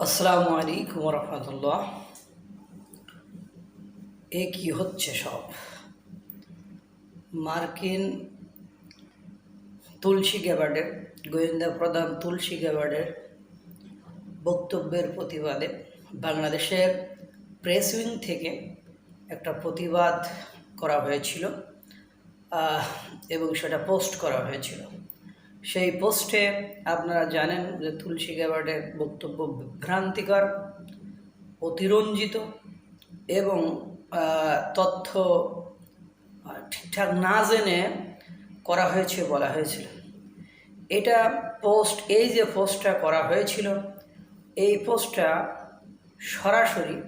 আসসালামু আলাইকুম রহমতুল্লাহ এ কি হচ্ছে সব? মার্কিন তুলসী গ্যাবার্ডের গোয়েন্দা প্রধান তুলসী গ্যাবার্ডের বক্তব্যের প্রতিবাদে বাংলাদেশের প্রেস উইং থেকে একটা প্রতিবাদ করা হয়েছিল এবং সেটা পোস্ট করা হয়েছিল। সেই পোস্টে আপনারা জানেন যে তুলসী গ্যাবার্ডের বক্তব্য বিভ্রান্তিকর অতিরঞ্জিত এবং তথ্য ঠিকঠাক না জেনে করা হয়েছে বলা হয়েছিল। এটা পোস্ট, এই যে পোস্টটা করা হয়েছিল, এই পোস্টটা সরাসরি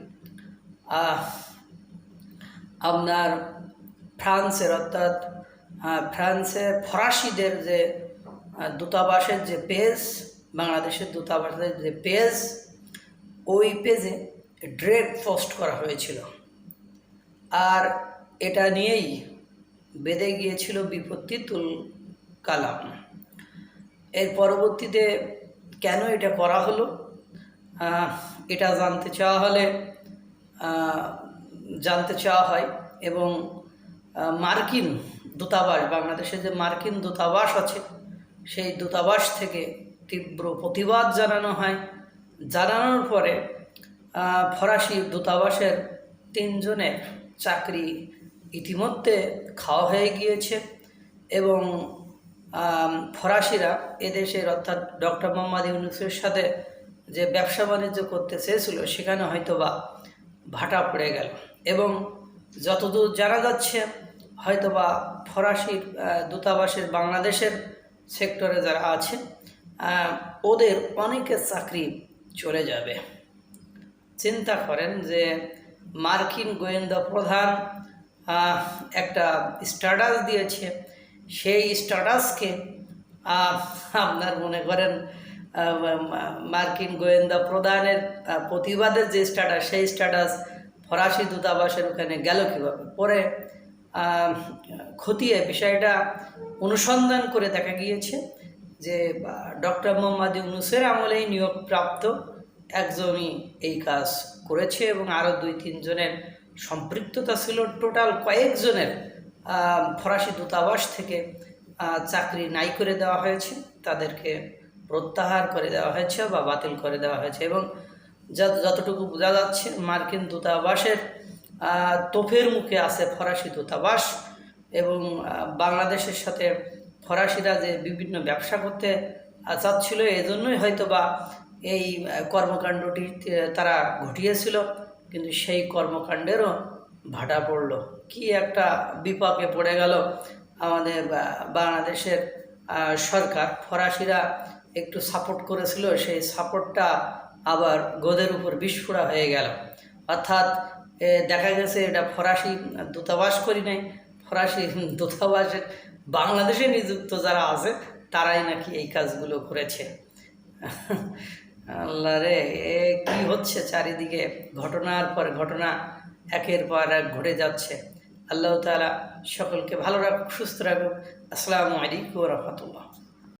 আপনার ফ্রান্সের অর্থাৎ ফ্রান্সের ফরাসিদের যে দূতাবাসের যে পেজ বাংলাদেশের দূতাবাসের যে পেজ ওই পেজে ডিরেক্ট পোস্ট করা হয়েছিল। আর এটা নিয়েই বেঁধে গিয়েছিল বিপত্তি তুল কালাম। এর পরবর্তীতে কেন এটা করা হলো? এটা জানতে চাওয়া হলে জানতে চাওয়া হয় এবং মার্কিন দূতাবাস বাংলাদেশে যে মার্কিন দূতাবাস আছে সেই দূতাবাস থেকে তীব্র প্রতিবাদ জানানো হয়। জানানোর পরে ফরাসি দূতাবাসের তিনজনের চাকরি ইতিমধ্যে খাওয়া হয়ে গিয়েছে এবং ফরাসিরা এদেশের অর্থাৎ ডক্টর মোহাম্মদ ইউনুসের সাথে যে ব্যবসা বাণিজ্য করতে চেয়েছিল, সেখানে হয়তো বা ভাটা পড়ে গেল এবং যতদূর জানা যাচ্ছে, হয়তোবা ফরাসির দূতাবাসের বাংলাদেশের সেক্টরে যারা আছে ওদের অনেকের চাকরি চলে যাবে। চিন্তা করেন যে মার্কিন গোয়েন্দা প্রধান একটা স্ট্যাটাস দিয়েছে। সেই স্ট্যাটাসকে আপনার মনে করেন মার্কিন গোয়েন্দা প্রধানের প্রতিবাদের যে স্ট্যাটাস, সেই স্ট্যাটাস ফরাসি দূতাবাসের ওখানে গেল কীভাবে? পরে খতিয়ে বিষয়টা অনুসন্ধান করে দেখা গিয়েছে যে ডক্টর মোহাম্মদ ইউনুসের আমলেই নিয়োগপ্রাপ্ত একজনই এই কাজ করেছে এবং আরও দুই তিনজনের সম্পৃক্ততা ছিল। টোটাল কয়েকজনের ফরাসি দূতাবাস থেকে চাকরি নাই করে দেওয়া হয়েছে। তাদেরকে প্রত্যাহার করে দেওয়া হয়েছে বা বাতিল করে দেওয়া হয়েছে এবং যত, যতটুকু বোঝা যাচ্ছে, মার্কিন দূতাবাসের তোফের মুখে আছে ফরাসি দূতাবাস এবং বাংলাদেশের সাথে ফরাসিরা যে বিভিন্ন ব্যবসা করতে চাচ্ছিল, এজন্যই হয়তো বা এই কর্মকাণ্ডটি তারা ঘটিয়েছিল। কিন্তু সেই কর্মকাণ্ডেরও ভাটা পড়ল। কি একটা বিপাকে পড়ে গেল আমাদের বাংলাদেশের সরকার। ফরাসিরা একটু সাপোর্ট করেছিল, সেই সাপোর্টটা আবার গোদের উপর বিস্ফোরা হয়ে গেল। অর্থাৎ দেখা গেছে এটা ফরাসি দূতাবাস করি নাই, ফরাসি দূতাবাসের বাংলাদেশে নিযুক্ত যারা আছে, তারাই নাকি এই কাজগুলো করেছে। আল্লাহ রে, এ কি হচ্ছে চারিদিকে? ঘটনার পর ঘটনা, একের পর এক ঘটে যাচ্ছে। আল্লাহ তাআলা সকলকে ভালো রাখুক, সুস্থ রাখুক। আসসালামু আলাইকুম রহমতুল্লাহ।